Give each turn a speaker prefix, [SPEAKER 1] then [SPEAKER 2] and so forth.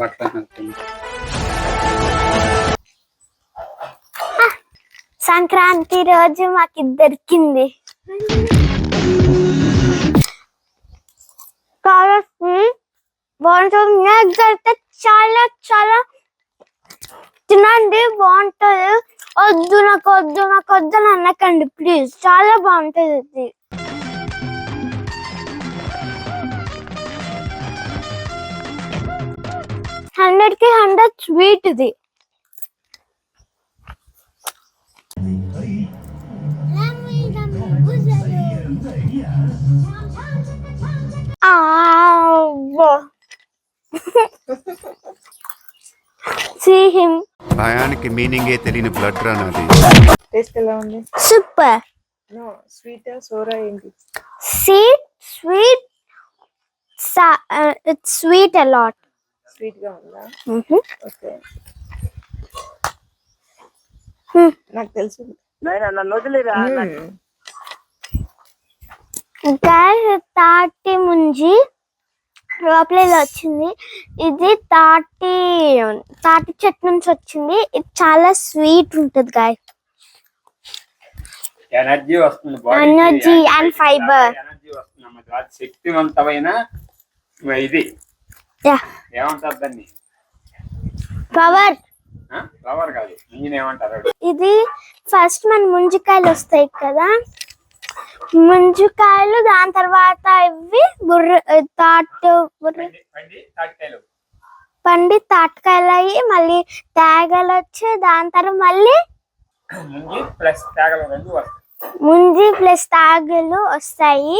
[SPEAKER 1] బట్టలు
[SPEAKER 2] సంక్రాంతి రోజు మాకు దొరికింది కాబట్టి బాగుంటుంది. నాకు చాలా చాలా తినండి. బాగుంటుంది. వద్దు నాకు వద్దు నాకు వద్దు అనకండి. ప్లీజ్. చాలా బాగుంటుంది ఇది. హండ్రెడ్కి హండ్రెడ్ స్వీట్ ఇది.
[SPEAKER 3] భయానికి మీనింగే తెలియని బ్లడ్ రన్ అది
[SPEAKER 4] టేస్ట్ ఎలా ఉంది
[SPEAKER 2] Super.
[SPEAKER 4] నో స్వీట్ సోరా ఏంటి
[SPEAKER 2] Sweet, sweet. Sa- uh, it's sweet a lot.
[SPEAKER 4] స్వీట్గా ఉందా. ఓకే. నాకు తెలుసు.
[SPEAKER 2] Guys, తాటి ముంజి లోపల ఇలా వచ్చింది. ఇది తాటి తాటి చెట్టు నుంచి వచ్చింది. ఇది చాలా స్వీట్ ఉంటుంది గాయ
[SPEAKER 1] ఎనర్జీ వస్తుంది
[SPEAKER 2] Energy and fiber.
[SPEAKER 1] ఎనర్జీ వస్తుంది శక్తివంతమైన ఇది. ఏమంటారు
[SPEAKER 2] పవర్.
[SPEAKER 1] ఫ్లవర్ కాదు. ఏమంటారు
[SPEAKER 2] ఇది ఫస్ట్ మన ముంజికాయలు వస్తాయి కదా. ముంజికాయలు దాని తర్వాత ఇవి బుర్ర తాటు బుర్ర.
[SPEAKER 1] పండి తాటికాయలు.
[SPEAKER 2] అయ్యి మళ్ళీ తేగలు వచ్చి దాని తర్వాత మళ్ళీ
[SPEAKER 1] ముంగి ప్లస్ తేగలు
[SPEAKER 2] ముంజి ప్లస్ తాగలు వస్తాయి.